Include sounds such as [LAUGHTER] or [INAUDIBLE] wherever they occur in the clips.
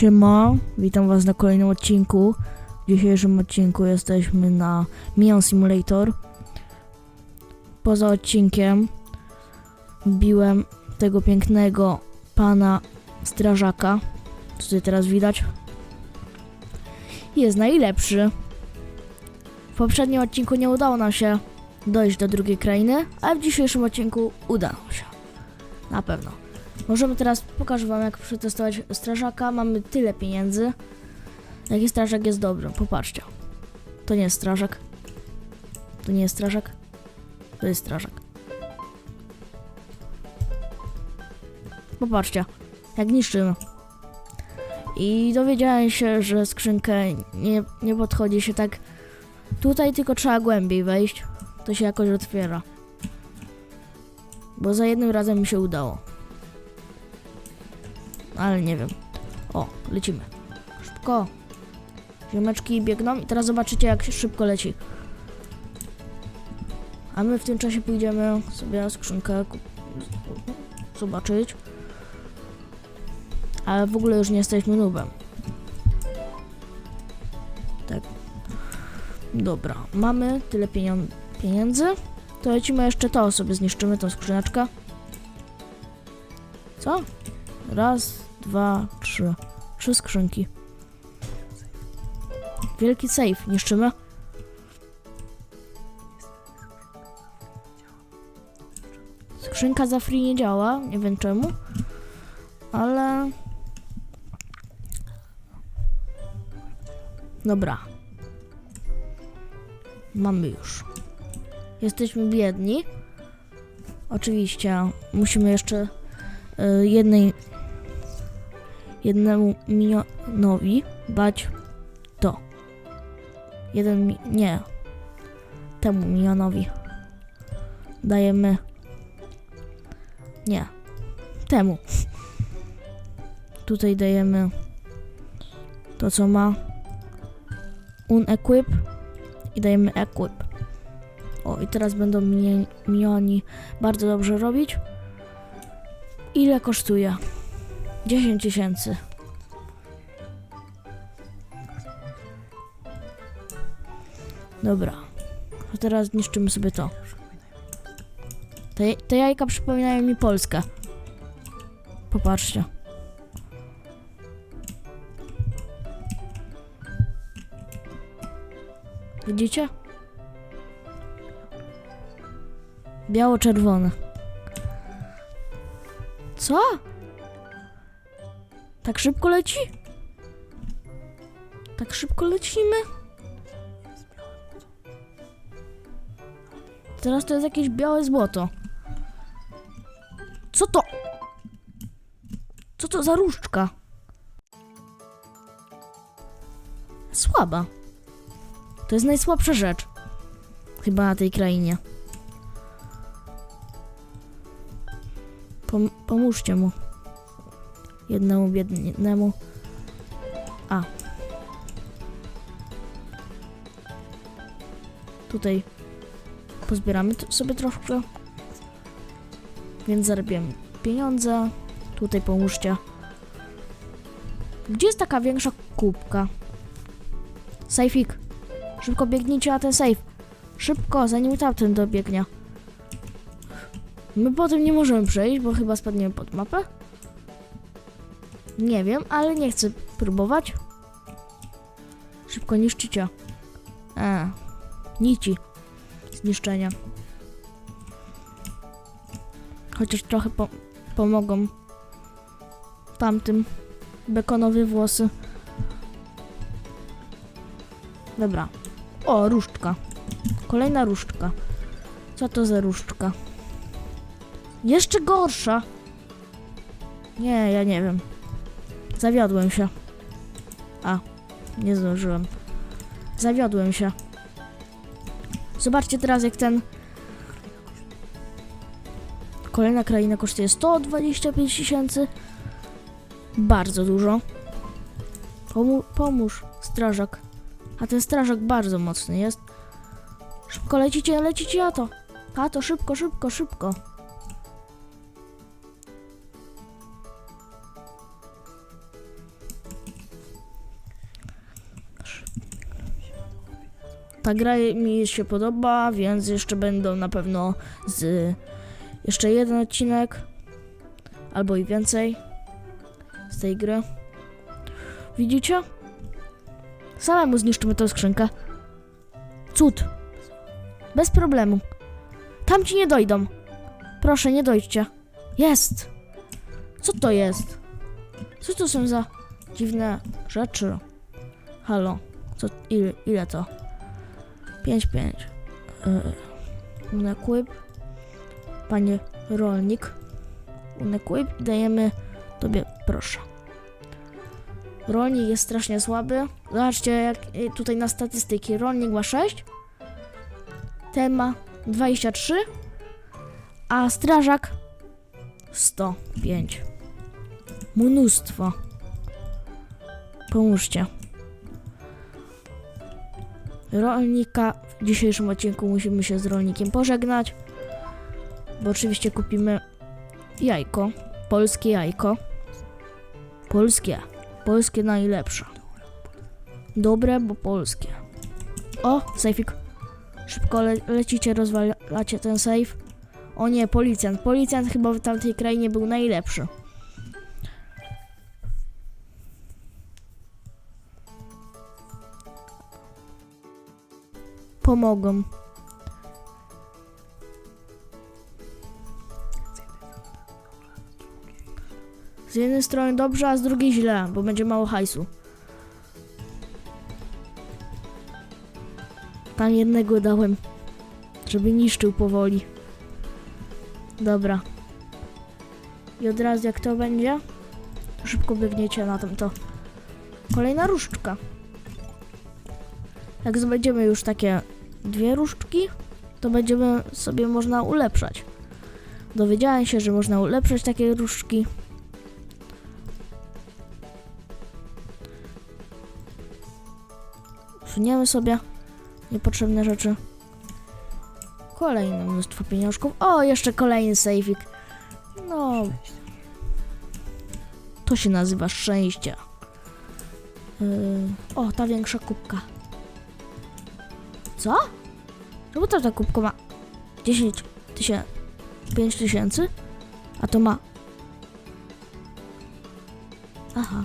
Siema, witam was na kolejnym odcinku. W dzisiejszym odcinku jesteśmy na Mion Simulator. Poza odcinkiem biłem tego pięknego pana strażaka. Tutaj teraz widać. Jest najlepszy. W poprzednim odcinku nie udało nam się dojść do drugiej krainy, a w dzisiejszym odcinku uda nam się. Na pewno. Możemy teraz pokażę wam jak przetestować strażaka. Mamy tyle pieniędzy. Jaki strażak jest dobry? Popatrzcie. To nie jest strażak. To nie jest strażak. To jest strażak. Popatrzcie, jak niszczymy. I dowiedziałem się, że skrzynkę nie, nie podchodzi się tak. Tutaj tylko trzeba głębiej wejść. To się jakoś otwiera. Bo za jednym razem mi się udało. Ale nie wiem. O, lecimy. Szybko. Ziomeczki biegną i teraz zobaczycie jak się szybko leci. A my w tym czasie pójdziemy sobie skrzynkę zobaczyć. Ale w ogóle już nie jesteśmy nubem. Tak. Dobra, mamy tyle pieniędzy. To lecimy jeszcze to sobie zniszczymy, tą skrzyneczkę. Co? Raz, dwa, trzy. Trzy skrzynki. Wielki safe. Niszczymy. Skrzynka za free nie działa. Nie wiem czemu. Ale... Dobra. Mamy już. Jesteśmy biedni. Oczywiście musimy jeszcze y, jednej jednemu minionowi dać to. Jeden mi nie. Temu minionowi dajemy nie. Temu. [LAUGHS] Tutaj dajemy to co ma unequip i dajemy equip. O i teraz będą minioni bardzo dobrze robić. Ile kosztuje? 10 tysięcy. Dobra. A teraz niszczymy sobie to. Te, te jajka przypominają mi Polskę. Popatrzcie. Widzicie? Biało-czerwone. Co? Tak szybko leci? Tak szybko lecimy? Teraz to jest jakieś białe złoto. Co to? Co to za różdżka? Słaba. To jest najsłabsza rzecz. Chyba na tej krainie. Pom pomóżcie mu jednemu biednemu. A. Tutaj pozbieramy sobie troszkę. Więc zarabiamy pieniądze. Tutaj pomóżcie. Gdzie jest taka większa kubka? Sejfik. Szybko biegnijcie na ten safe. Szybko, zanim tamten dobiegnie. My potem nie możemy przejść, bo chyba spadniemy pod mapę. Nie wiem, ale nie chcę próbować. Szybko niszczycie. E, nici. Zniszczenia. Chociaż trochę po pomogą tamtym bekonowe włosy. Dobra. O, różdżka. Kolejna różdżka. Co to za różdżka? Jeszcze gorsza. Nie, ja nie wiem. Zawiodłem się. A, nie zdążyłem. Zawiodłem się. Zobaczcie teraz, jak ten. Kolejna kraina kosztuje 125 tysięcy. Bardzo dużo. Pomu pomóż, strażak. A ten strażak bardzo mocny jest. Szybko lecicie, lecicie, a to. A to szybko, szybko, szybko. Ta gra mi się podoba, więc jeszcze będą na pewno z jeszcze jeden odcinek albo i więcej z tej gry. Widzicie? Samemu zniszczymy tę skrzynkę. Cud. Bez problemu. Tam ci nie dojdą. Proszę, nie dojdźcie. Jest. Co to jest? Co to są za dziwne rzeczy? Halo. Co, ile, ile to? 5, 5. Yy, Unequip. Panie rolnik. Unequip. Dajemy tobie, proszę. Rolnik jest strasznie słaby. Zobaczcie, jak y, tutaj na statystyki. Rolnik ma 6. Ten ma 23. A strażak 105. Mnóstwo. Pomóżcie. Rolnika w dzisiejszym odcinku musimy się z rolnikiem pożegnać. Bo oczywiście kupimy jajko. Polskie jajko. Polskie. Polskie najlepsze. Dobre, bo polskie. O, sejfik. Szybko le lecicie, rozwalacie ten safe. O nie, policjant. Policjant chyba w tamtej krainie był najlepszy. Pomogą. Z jednej strony dobrze, a z drugiej źle, bo będzie mało hajsu. Tam jednego dałem, żeby niszczył powoli. Dobra. I od razu jak to będzie, szybko biegniecie na tamto. Kolejna różdżka. Jak zdobędziemy już takie dwie różdżki, to będziemy sobie można ulepszać. Dowiedziałem się, że można ulepszać takie różdżki. Usuniemy sobie niepotrzebne rzeczy. Kolejne mnóstwo pieniążków. O, jeszcze kolejny sejfik. No. To się nazywa szczęście. Yy, o, ta większa kubka. Co? Czemu ta, ta kubka ma 10 tysięcy? 5 tysięcy? A to ma... Aha.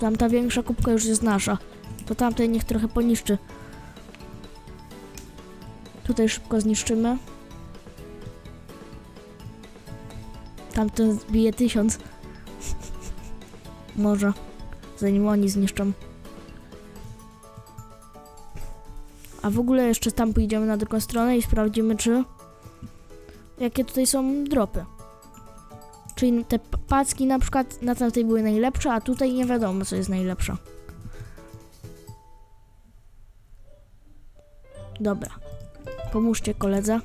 Tamta większa kubka już jest nasza. To tamtej niech trochę poniszczy. Tutaj szybko zniszczymy. Tamten zbije tysiąc. [LAUGHS] Może. Zanim oni zniszczą. A w ogóle jeszcze tam pójdziemy na drugą stronę i sprawdzimy, czy... Jakie tutaj są dropy. Czyli te packi na przykład na tamtej były najlepsze, a tutaj nie wiadomo, co jest najlepsze. Dobra. Pomóżcie koledze.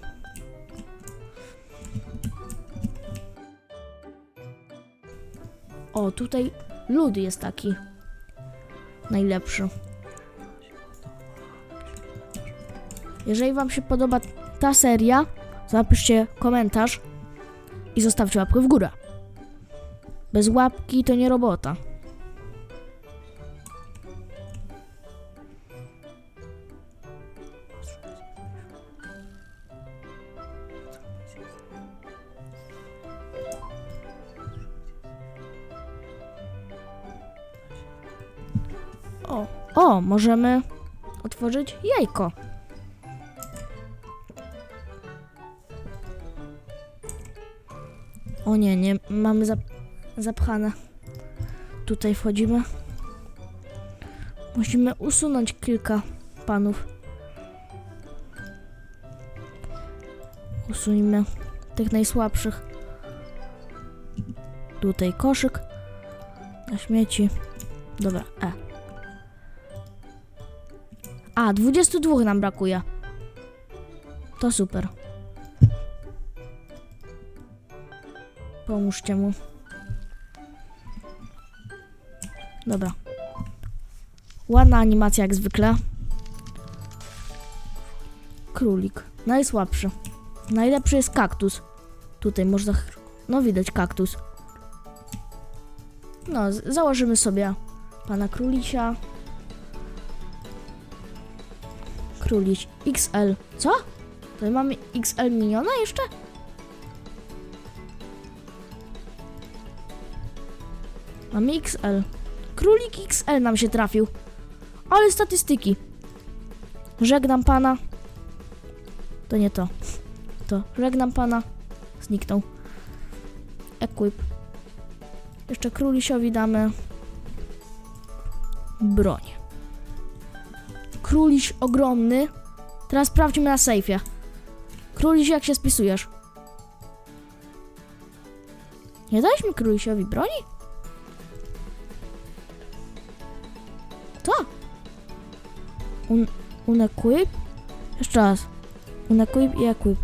O, tutaj lód jest taki najlepszy. Jeżeli Wam się podoba ta seria, zapiszcie komentarz i zostawcie łapkę w górę. Bez łapki to nie robota. O, o, możemy otworzyć jajko. O nie, nie, mamy zap zapchane. Tutaj wchodzimy. Musimy usunąć kilka panów. Usuńmy tych najsłabszych. Tutaj koszyk na śmieci. Dobra, E. A, 22 nam brakuje. To super. Pomóżcie mu. Dobra. Ładna animacja jak zwykle. Królik. Najsłabszy. Najlepszy jest kaktus. Tutaj można... No widać kaktus. No, założymy sobie pana królisia. Króliś XL. Co? To mamy XL miniona jeszcze? Mamy XL. Królik XL nam się trafił. Ale statystyki. Żegnam pana. To nie to. To. Żegnam pana. Zniknął. Equip. Jeszcze królisiowi damy broń. Króliś ogromny. Teraz sprawdźmy na sejfie. Króliś, jak się spisujesz? Nie dałeś mi królisiowi broni? Un, unequip? Jeszcze raz. Unequip i equip.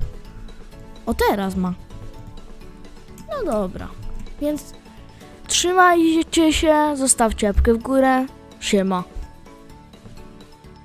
O teraz ma. No dobra. Więc trzymajcie się, zostawcie łapkę w górę. Siema.